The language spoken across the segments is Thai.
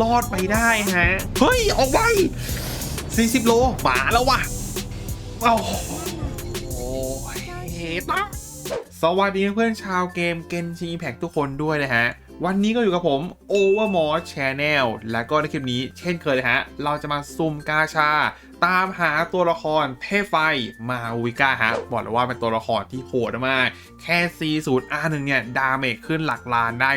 รอดไปได้ฮะ เฮ้ย ออกไป40 โลหมาแล้ววะโอ้โหเฮต้าสวัสดีเพื่อนชาวเกมเกนชิงแพ็กทุกคนด้วยนะฮะ วันนี้ก็อยู่กับผม Overmore Channel และก็ในคลิปนี้เช่นเคยนะฮะ เราจะมาซุ่มกาชาตามหาตัวละครเทพไฟมาวิก้าฮะบอกเลยว่าเป็นตัวละครที่โหดมากแค่ 40 R1 เนี่ย ดาเมจขึ้นหลักล้านได้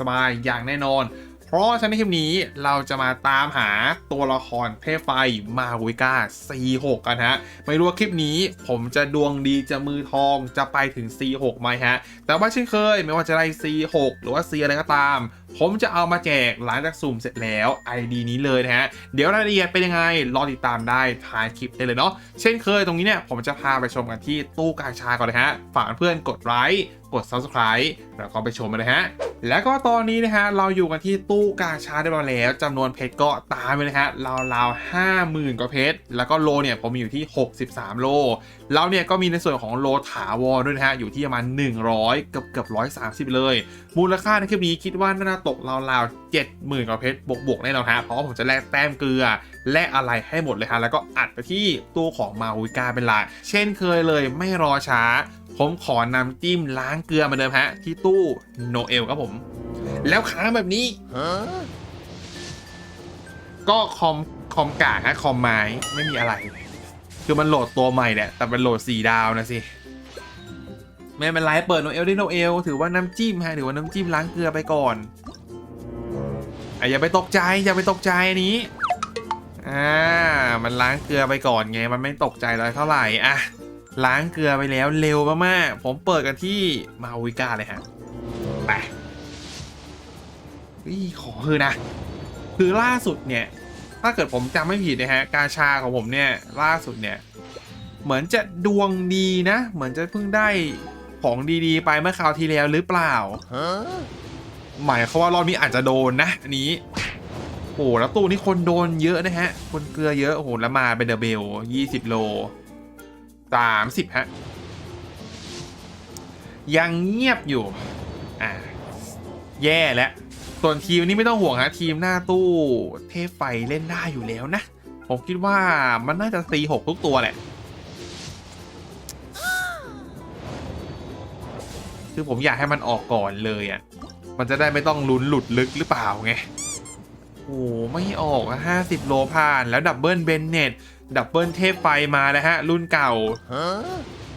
สบายๆ อย่างแน่นอน เพราะฉะนั้นในคลิปนี้เราจะมาตามหาตัวละครเทพไฟมาวิก้า C6 กันฮะ ไม่รู้ว่าคลิปนี้ผมจะดวงดีจะมือทองจะไปถึง C6 ไหมฮะ แต่ว่าเช่นเคยไม่ว่าจะได้ C6 หรือว่า C อะไรก็ตาม ผมจะเอามาแจกหลังจากสุ่มเสร็จแล้ว ID นี้เลยนะฮะ เดี๋ยวรายละเอียดเป็นยังไง รอติดตามได้ท้ายคลิปได้เลยเนาะ เช่นเคยตรงนี้เนี่ย ผมจะพาไปชมกันที่ตู้กาชาก่อนเลยฮะ ฝากเพื่อนกดไลค์กด subscribe แล้วก็ไปชมกันเลยฮะ แล้วก็ตอนนี้นะฮะ เราอยู่กันที่ตู้กาชาได้มาแล้วจำนวนเพชรก็ตามไปเลยฮะราวๆห้าหมื่นกว่าเพชร แล้วก็โลเนี่ยผมมีอยู่ที่ 63 โลแล้วเนี่ยก็มีในส่วนของโลถาวรด้วยนะฮะ อยู่ที่ประมาณ100เกือบเกือบ130 เลย มูลค่าในคลิปนี้คิดว่าน่าตกราวๆ70,000กว่าเพชรบวกๆแน่นอนฮะเพราะว่าผมจะแลกแต้มเกลือและอะไรให้หมดเลยฮะแล้วก็อัดไปที่ตู้ของมาวิกาเป็นหลักเช่นเคยเลยไม่รอช้า ผมขอนำจิ้มล้างเกลือมาเดิมฮะ ที่ตู้โนเอลครับผม แล้วค้างแบบนี้ ก็คอมคอมกากฮะคอมไม้ไม่มีอะไร คือมันโหลดตัวใหม่แหละแต่เป็นโหลด4ดาวนะสิไม่เป็นไรเปิดโนเอลได้โนเอลถือว่าน้ำจิ้มฮะถือว่าน้ำจิ้มล้างเกลือไปก่อน อะอย่าไปตกใจอย่าไปตกใจอันนี้อ่ามันล้างเกลือไปก่อนไงมันไม่ตกใจเลยเท่าไหร่อะล้างเกลือไปแล้วเร็วมากๆผมเปิดกันที่มาวิก้าเลยฮะไปนี่ขอคือนะ คือล่าสุดเนี่ย ถ้าเกิดผมจำไม่ผิดนะฮะ กาชาของผมเนี่ย ล่าสุดเนี่ย เหมือนจะดวงดีนะ เหมือนจะเพิ่งได้ของดีๆ ไปเมื่อคราวที่แล้วหรือเปล่า หมายความว่ารอบนี้อาจจะโดนนะอันนี้โอ้โหแล้วตู้นี้คนโดนเยอะนะฮะ คนเกลือเยอะโอ้โหแล้วมาเป็นเดอะเบลยี่สิบโลสามสิบฮะ ยังเงียบอยู่ อ่า แย่แล้วส่วนทีมนี้ไม่ต้องห่วงฮะทีมหน้าตู้เทพไฟเล่นได้อยู่แล้วนะ ผมคิดว่ามันน่าจะตีหกทุกตัวแหละ คือผมอยากให้มันออกก่อนเลยอะ่ะ มันจะได้ไม่ต้องลุ้นหลุดลึกหรือเปล่าไง โอ้ไม่ออกอะห้าสิบโลผ่านแล้วดับเบิลเบนเน็ตดับเบิลเทพไฟมาแล้วฮะ รุ่นเก่า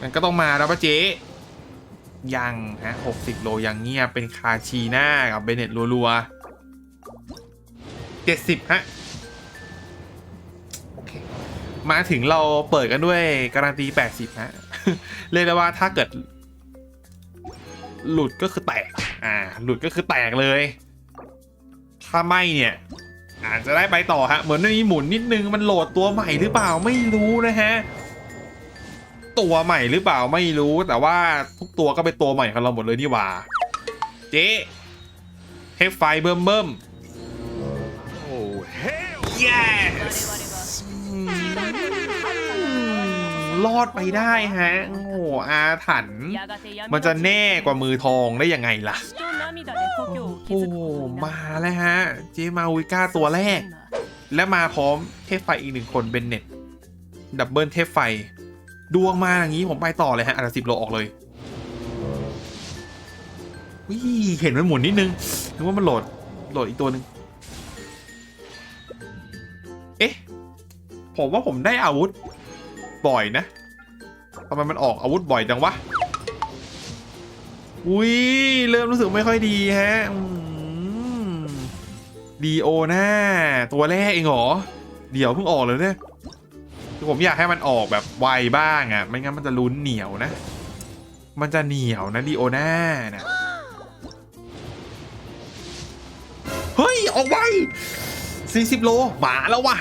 มันก็ต้องมาแล้วปะเจ๊ยังฮะหกสิบโลยังเงียบเป็นคาชีน่ากับเบนเน็ตรัวๆเจ็ดสิบฮะโอเคมาถึงเราเปิดกันด้วยการันตี 80 ฮะ เรียกได้ว่าถ้าเกิด หลุดก็คือแตก อ่า หลุดก็คือแตกเลย ถ้าไม่เนี่ย อาจจะได้ไปต่อฮะ เหมือนมีหมุนนิดนึงมันโหลดตัวใหม่หรือเปล่าไม่รู้นะฮะ ตัวใหม่หรือเปล่าไม่รู้แต่ว่าทุกตัวก็เป็นตัวใหม่ของเราหมดเลยนี่หว่า เจ๊เฮฟไฟเบิ่มเบิ่ม Oh, hell 我々 yes รอดไปได้ฮะ โอ้โหอาถันมันจะแน่กว่ามือทองได้ยังไงล่ะ โอ้โหมาแล้วฮะ เจมาวิก้าตัวแรก และมาพร้อมเทพไฟอีกหนึ่งคนเบนเน็ต ดับเบิลเทพไฟ ดวงมาอย่างนี้ผมไปต่อเลยฮะอันดับสิบโลออกเลยวิเห็นมันหมุนนิดนึงนึกว่ามันโหลดโหลดอีกตัวหนึ่งเอ๊ะ ผมว่าผมได้อาวุธ บ่อยนะทำไมมันออกอาวุธบ่อยจังวะ อุ้ยเริ่มรู้สึกไม่ค่อยดีฮะดีโอหน้าตัวแรกเองเหรอ เดี๋ยวเพิ่งออกเลยเนี่ยคือผมอยากให้มันออกแบบไวบ้างอะ่ะ ไม่งั้นมันจะลุ้นเหนียวนะ มันจะเหนียวนะดีโอหน้านะเฮ้ย ออกไว40 โล หมาแล้ววะ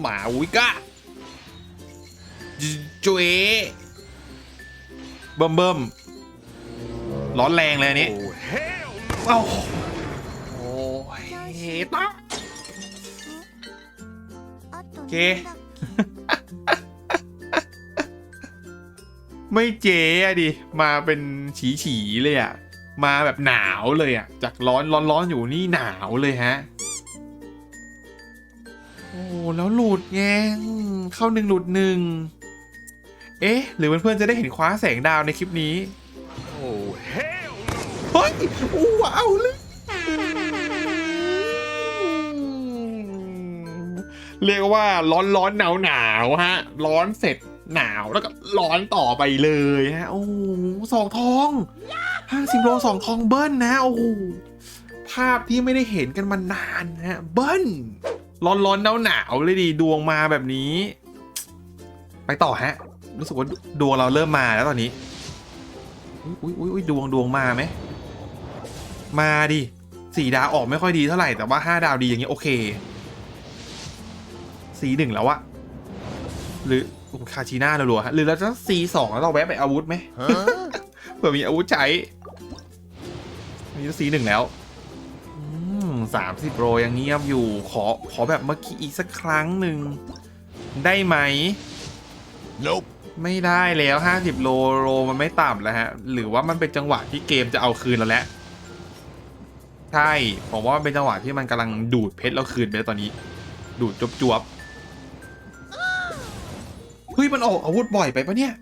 หมาวิก้า จุเอเบิ่มเบิ่มร้อนแรงเลยอันนี้ Oh, hell โอ้โหโอ้ยต๊อกโอเค ไม่เจ๊อะดิ มาเป็นฉีฉีๆเลยอะมาแบบหนาวเลยอะจากร้อนร้อนร้อนอยู่นี่หนาวเลยฮะ โอ้แล้วหลุดไงอืมเข้าหนึ่งหลุดหนึ่ง เอ๊ะ หรือเพื่อนๆจะได้เห็นคว้าแสงดาวในคลิปนี้ Oh, hell no! เฮ้ยอู้ว้าวเลยเรียกว่าร้อนร้อนหนาวหนาวฮะ ร้อนเสร็จหนาวแล้วก็ร้อนต่อไปเลยฮะ โอ้โหสองทองห้าสิบโลสองทองเบิ้ลนะ โอ้ภาพที่ไม่ได้เห็นกันมานานฮะ เบิ้ลร้อนร้อนหนาวหนาวเลยดีดวงมาแบบนี้ ไปต่อฮะ รู้สึกว่าดวงเราเริ่มมาแล้วตอนนี้อุ้ยอุ้ยอุ้ยดวงดวงมาไหมมาดิสี่ดาวออกไม่ค่อยดีเท่าไหร่แต่ว่าห้าดาวดีอย่างเงี้ยโอเคสีหนึ่งแล้วอะหรือโอ้โหคาชิน่ารัวๆฮะหรือเราจะสีสองแล้วเราแวะไปอาวุธไหมเผื่อมีอาวุธใช้มีสีหนึ่งแล้วสามสิบโรยังเงียบอยู่ขอขอแบบเมื่อกี้อีกสักครั้งหนึ่งได้ไหม Nope. ไม่ได้แล้ว 50 โลโลมันไม่ต่ำแล้วฮะ หรือว่ามันเป็นจังหวะที่เกมจะเอาคืนเราแล้วใช่ ผมว่ามันเป็นจังหวะที่มันกำลังดูดเพชรเราคืนไปตอนนี้ ดูดจบจวบๆเฮ้ยมันออกอาวุธบ่อยไปปะเนี่ย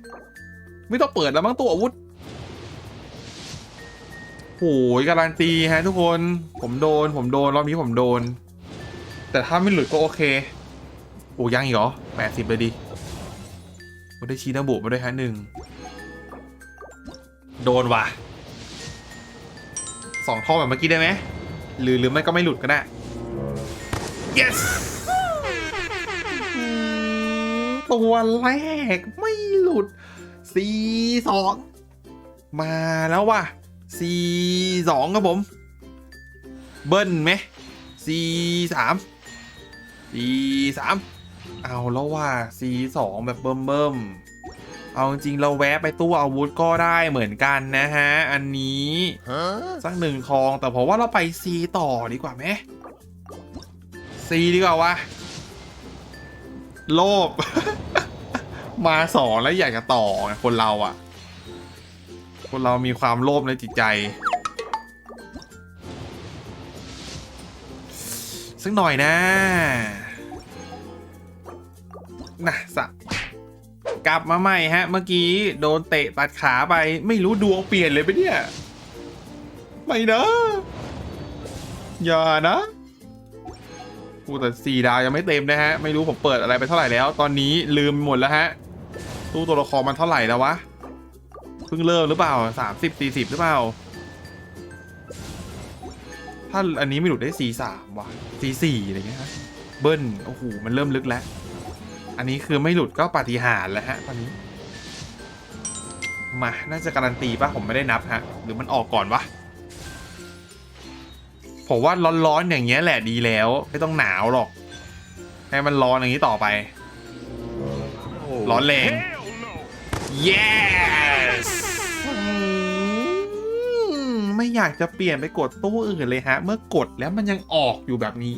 ไม่ต้องเปิดแล้วมั้งตัวอาวุธโอ้ยการันตีฮะทุกคน ผมโดน ผมโดน รอบนี้ผมโดน แต่ถ้าไม่หลุดก็โอเค โอ้ยังอีกเหรอแปดสิบเลยดิโอ้ ได้ชีนาบุมาด้วยฮะหนึ่งโดนว่ะสองท่อแบบเมื่อกี้ได้ไหมหรือหรือไม่ก็ไม่หลุดก็ได้ yes ตัวแรกไม่หลุด C สองมาแล้วว่ะ C สองครับผม เบิ้ลไหม C สาม C สาม เอาแล้วว่า C2 แบบเบิ่มเบิ่มๆเอาจริงๆเราแวะไปตู้อาวุธก็ได้เหมือนกันนะฮะ อันนี้ Huh? สักหนึ่งทองแต่ผมว่าเราไป C ต่อดีกว่าไหม C ดีกว่าวะโลภมาสองแล้วอยากจะต่อไงคนเราอะคนเรามีความโลภในจิตใจ สักหน่อยนะ นะสะกลับมาใหม่ฮะ เมื่อกี้โดนเตะตัดขาไปไม่รู้ดวงเปลี่ยนเลยไปเนี่ย ไม่นะ อย่านะกูแต่สี่ดาวยังไม่เต็มนะฮะ ไม่รู้ผมเปิดอะไรไปเท่าไหร่แล้ว ตอนนี้ลืมหมดแล้วฮะ ตู้ตัวละครมันเท่าไหร่แล้ววะ เพิ่งเริ่มหรือเปล่าสามสิบสี่สิบหรือเปล่า ถ้าอันนี้ไม่หลุดได้สี่สามว่ะสี่สี่อะไรเงี้ยฮะ เบิ้ลโอ้โหมันเริ่มลึกแล้ว อันนี้คือไม่หลุดก็ปาฏิหาริย์แล้วฮะตอนนี้ มา น่าจะการันตีปะผมไม่ได้นับฮะ หรือมันออกก่อนวะ ผมว่าร้อนๆอย่างเงี้ยแหละดีแล้ว ไม่ต้องหนาวหรอก ให้มันร้อนอย่างนี้ต่อไป Oh, Lon Leng. hell no! yes ไม่อยากจะเปลี่ยนไปกดตู้อื่นเลยฮะ เมื่อกดแล้วมันยังออกอยู่แบบนี้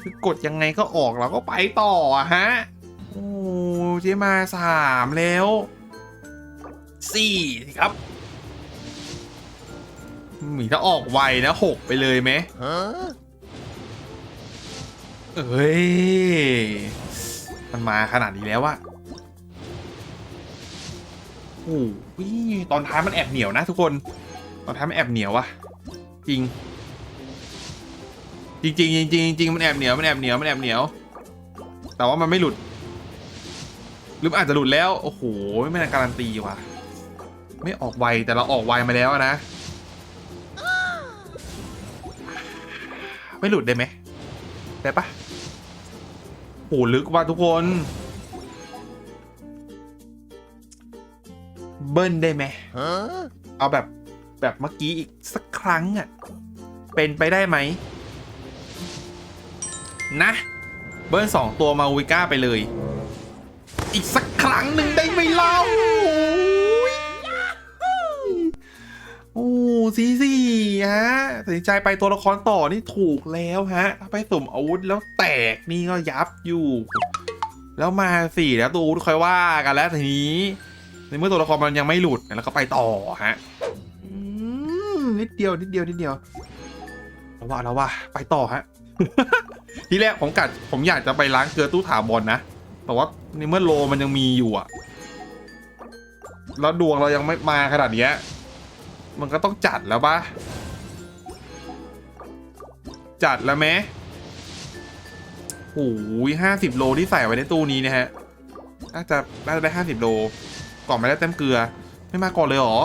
คือกดยังไงก็ออกเราก็ไปต่อฮะ เจมาสามแล้วสี่สิครับหมีถ้าออกไวนะหกไปเลยไหม Huh? เอ้ย มันมาขนาดนี้แล้วอะโอ้โหตอนท้ายมันแอบเหนียวนะทุกคน ตอนท้ายมันแอบเหนียวอะจริง จริงจริงจริงจริงมันแอบเหนียวมันแอบเหนียวมันแอบเหนียว แต่ว่ามันไม่หลุด หรืออาจจะหลุดแล้ว โอ้โห ไม่น่าการันตีว่ะ ไม่ออกไวแต่เราออกไวมาแล้วนะ ไม่หลุดได้ไหมได้ปะโหลึกว่ะทุกคน เบิ้ลได้ไหมเอาแบบแบบเมื่อกี้อีกสักครั้งอะ่ะ เป็นไปได้ไหม นะ เบิ้ลสองตัวมาวิก้าไปเลย อีกสักครั้งหนึ่งได้ไหมเล่าโอ้ซีสี่ฮะตัดสินใจไปตัวละครต่อนี่ถูกแล้วฮะ ถ้าไปสุ่มอาวุธแล้วแตกนี่ก็ยับอยู่ แล้วมาสี่แล้วตัวอาวุธค่อยว่ากันแล้วทีนี้ ในเมื่อตัวละครมันยังไม่หลุดแล้วก็ไปต่อฮะอืมดเดียวนิดเดียวนิดเดียวเอาว่าแล้วว่าไปต่อฮะ ทีแรกผมกัดผมอยากจะไปล้างเกลือตู้ถาวรนะ แต่ว่าในเมื่อโลมันยังมีอยู่อะแล้วดวงเรายังไม่มาขนาดเนี้ยมันก็ต้องจัดแล้วปะจัดแล้วไหมโอ้ยห้าสิบโลที่ใส่ไว้ในตู้นี้นะฮะ น่าจะน่าจะได้ห้าสิบโล ก่อนไม่ได้เต็มเกลือ ไม่มาก่อนเลยหรอ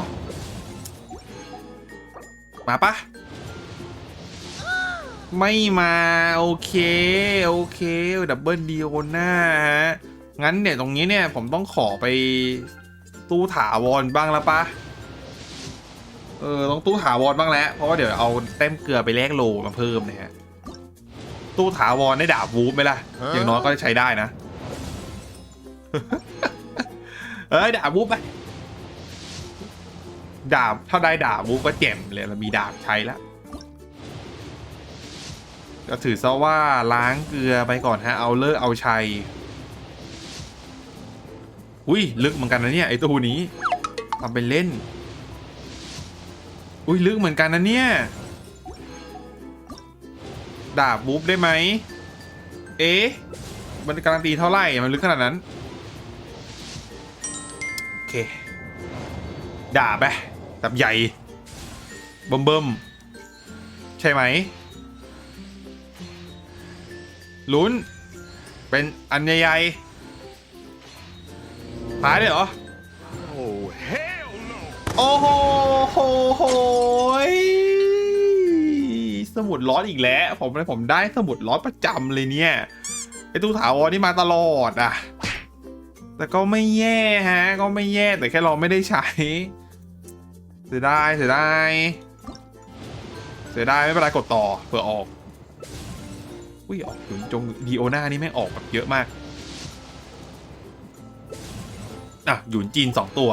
มาปะ ไม่มาโอเค โอเค ดับเบิลดีโอน่าฮะ งั้นเนี่ยตรงนี้เนี่ยผมต้องขอไปตู้ถาวรบ้างแล้วปะเออต้องตู้ถาวรบ้างแล้วเพราะว่าเดี๋ยวเอาเต็มเกลือไปแลกโลมาเพิ่มนะฮะตู้ถาวรได้ดาบวูฟไหมล่ะอย่างน้อยก็ใช้ได้นะเอ้ยดาบวูฟไปดาบถ้าได้ดาบวูฟก็เจ็มเลยเรามีดาบใช้แล้ว ก็ถือซะว่าล้างเกลือไปก่อนฮะ เอาเลิกเอาชัย อุ้ยลึกเหมือนกันนะเนี่ยไอ้ตัวนี้ทำเป็นเล่น อุ้ยลึกเหมือนกันนะเนี่ย ดาบวูฟได้ไหม เอ๊ะ มันการันตีเท่าไหร่ มันลึกขนาดนั้น โอเค ดาบไปดาบใหญ่ เบิ่มเบิ่มใช่ไหม ลุ้น เป็นอันใหญ่ๆตายเลยเหรอ Oh, hell no! โอ้โหโหโหยสมุดร้อนอีกแล้ว ผมผมได้สมุดร้อนประจำเลยเนี่ย ไอตู้ถาวรนี่มาตลอดอะ แต่ก็ไม่แย่ฮะ ก็ไม่แย่แต่แค่เราไม่ได้ใช้ เสียดายเสียดายเสียดายไม่เป็นไรกดต่อเผื่อออก อุ้ยออกหยุนจงดีโอนานี่แม่งออกแบบเยอะมาก อะหยุนจีนสองตัว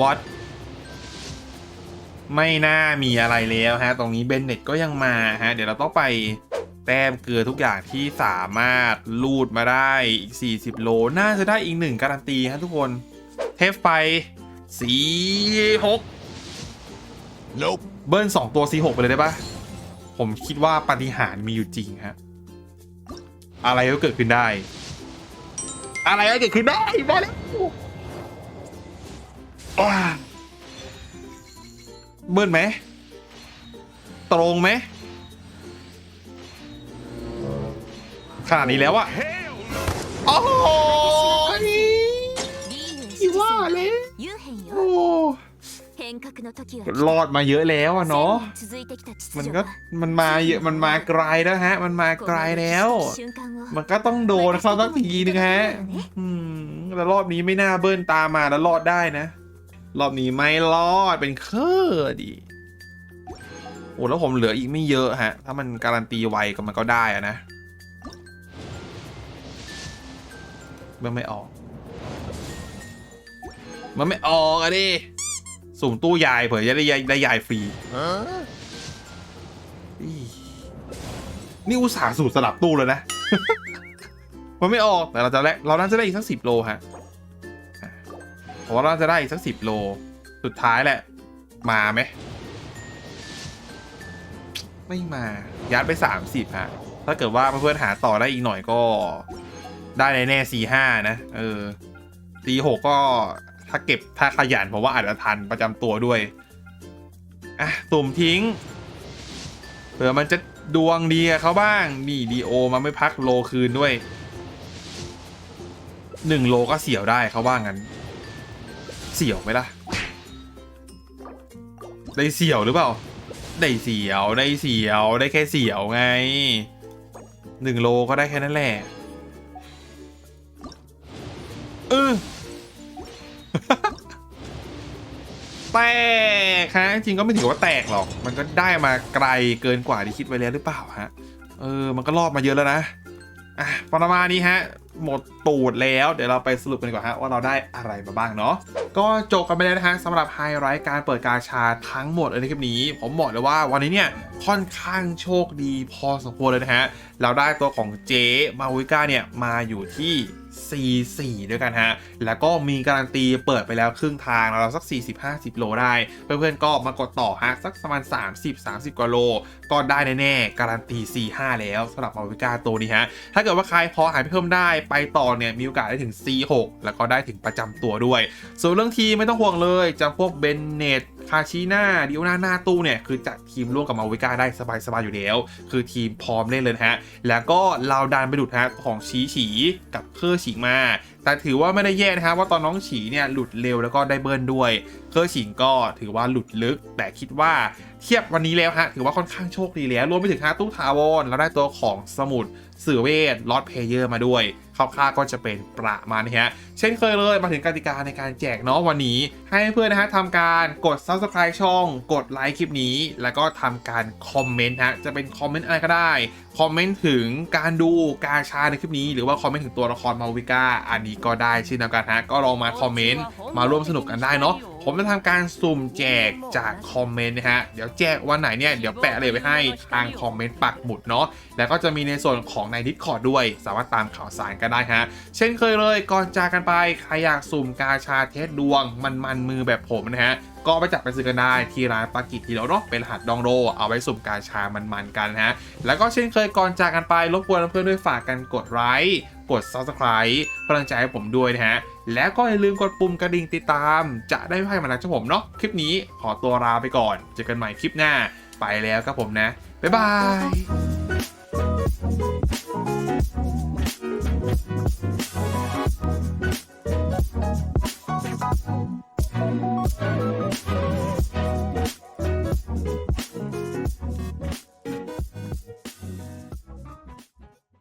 วัดไม่น่ามีอะไรแล้วฮะ ตรงนี้เบนเน็ตก็ยังมาฮะ เดี๋ยวเราต้องไปแต้มเกลือทุกอย่างที่สามารถลูดมาได้อีก 40 โล น่าจะได้อีกหนึ่งการันตีฮะทุกคน เทฟไปสีหก Nope. เบิ้ลสองตัวสีหกไปเลยได้ปะ ผมคิดว่าปาฏิหาริย์มีอยู่จริงฮะ อะไรก็เกิดขึ้นได้ อะไรก็เกิดขึ้นได้มาแล้วว้าเบิ้ลไหม ตรงไหมขนาดนี้แล้วอะ Hell no! โอ้โหリーフที่ว่าเลย รอดมาเยอะแล้วอะเนาะมันก็มันมาเยอะมันมาไกลแล้วฮะ มันมาไกลแล้ว มันก็ต้องโดนเขาตั้งทีนึงฮะแล้วรอบนี้ไม่น่าเบิ้ลตามาแล้วรอดได้นะ รอบนี้ไม่รอดเป็นเคอดีโอ้แล้วผมเหลืออีกไม่เยอะฮะ ถ้ามันการันตีไวก็มันก็ได้อะนะมันไม่ออก มันไม่ออกอะดิ สุ่มตู้ยายเผื่อจะได้ยายได้ยายฟรี Huh? อีนี่อุตส่าห์สูตรสลับตู้เลยนะ มันไม่ออก แต่เราจะได้เราน่าจะได้อีกสักสิบโลฮะอะผมว่าเราจะได้อีกสักสิบโล สุดท้ายแหละ มาไหม ไม่มา ยัดไปสามสิบฮะ ถ้าเกิดว่าเพื่อนๆหาต่อได้อีกหน่อยก็ ได้แน่ๆสี่ห้านะ เออสี่หกก็ ถ้าเก็บถ้าขยันผมว่าอาจจะทันประจำตัวด้วยอะสุ่มทิ้งเผื่อมันจะดวงดีเขาบ้าง นี่ดีโอมาไม่พักโลคืนด้วยหนึ่งโลก็เสียวได้เขาว่างั้น เสียวไหมล่ะ ได้เสียวหรือเปล่า ได้เสียวได้เสียวได้แค่เสียวไงหนึ่งโลก็ได้แค่นั้นแหละเออ แตกฮะจริงก็ไม่ถือว่าแตกหรอก มันก็ได้มาไกลเกินกว่าที่คิดไว้แล้วหรือเปล่าฮะเออมันก็รอดมาเยอะแล้วนะอะประมาณนี้ฮะหมดตูดแล้วเดี๋ยวเราไปสรุปกันกว่าฮะว่าเราได้อะไรมาบ้างเนาะก็จบกันไปแล้วนะฮะสำหรับไฮไลท์การเปิดกาชาทั้งหมดในคลิปนี้ ผมบอกเลยว่าวันนี้เนี่ยค่อนข้างโชคดีพอสมควรเลยนะฮะเราได้ตัวของเจมาวิก้าเนี่ยมาอยู่ที่ C4 ด้วยกันฮะ แล้วก็มีการันตีเปิดไปแล้วครึ่งทางเราสัก 40-50 โลได้ เพื่อนๆก็มากดต่อฮะ สักประมาณ 30-30 กว่าโล ก็ได้แน่ๆ การันตี C5 แล้วสำหรับมาวิกาตัวนี้ฮะ ถ้าเกิดว่าใครพอหายไปเพิ่มได้ไปต่อเนี่ย มีโอกาสได้ถึง C6 แล้วก็ได้ถึงประจำตัวด้วย ส่วนเรื่องทีไม่ต้องห่วงเลยจะพวกเบนเนต คาชิน่าดิโอนาหน้าตู้เนี่ย คือจัดทีมร่วมกับมาวิก้าได้สบายๆอยู่แล้ว คือทีมพร้อมเล่นเลยฮะ แล้วก็เราดันไปดุดฮะของฉีฉีกับเคอร์ฉีมา แต่ถือว่าไม่ได้แย่นะฮะว่าตอนน้องฉีเนี่ยหลุดเร็วแล้วก็ได้เบิร์นด้วย เคอร์ฉิงก็ถือว่าหลุดลึก แต่คิดว่าเทียบวันนี้แล้วฮะถือว่าค่อนข้างโชคดีแล้วรวมไปถึงฮะตู้ทาวอนแล้วได้ตัวของสมุดสื่อเวทลอตเพเยอร์มาด้วย คร่าวๆก็จะเป็นประมาณนี้ฮะเช่นเคยเลยมาถึงกติกาในการแจกเนาะวันนี้ ให้เพื่อนนะฮะทำการกด subscribe ช่อง กดไลค์คลิปนี้ แล้วก็ทำการคอมเมนต์ฮะจะเป็นคอมเมนต์อะไรก็ได้ คอมเมนต์ถึงการดูกาชาในคลิปนี้ หรือว่าคอมเมนต์ถึงตัวละครมาวิก้าอันนี้ก็ได้เช่นเดียวกันฮะก็ลองมาคอมเมนต์มาร่วมสนุกกันได้เนาะผมจะทำการสุ่มแจกจากคอมเมนต์นะฮะ เดี๋ยวแจกวันไหนเนี่ย เดี๋ยวแปะเลยไว้ให้ทางคอมเมนต์ปักหมุดเนาะ แล้วก็จะมีในส่วนของใน Discord ด้วย สามารถตามข่าวสารกันได้ฮะ เช่นเคยเลยก่อนจากกันไป ใครอยากสุ่มกาชาเทสดวงมันมันมือแบบผมนะฮะ ก็ไปจับไปซื้อกันได้ที่ร้านปากิทีเดียวเนาะเป็นรหัสดองโรเอาไว้สุ่มกาชามันๆกันนะฮะแล้วก็เช่นเคยก่อนจากกันไปรบกวนเพื่อนๆด้วยฝากกันกดไลค์กด subscribe กำลังใจให้ผมด้วยนะฮะ แล้วก็อย่าลืมกดปุ่มกระดิ่งติดตาม จะได้ไม่ให้มานักจาผมเนาะ คลิปนี้ขอตัวลาไปก่อน เจอกันใหม่คลิปหน้า ไปแล้วครับผมนะ บ๊ายบาย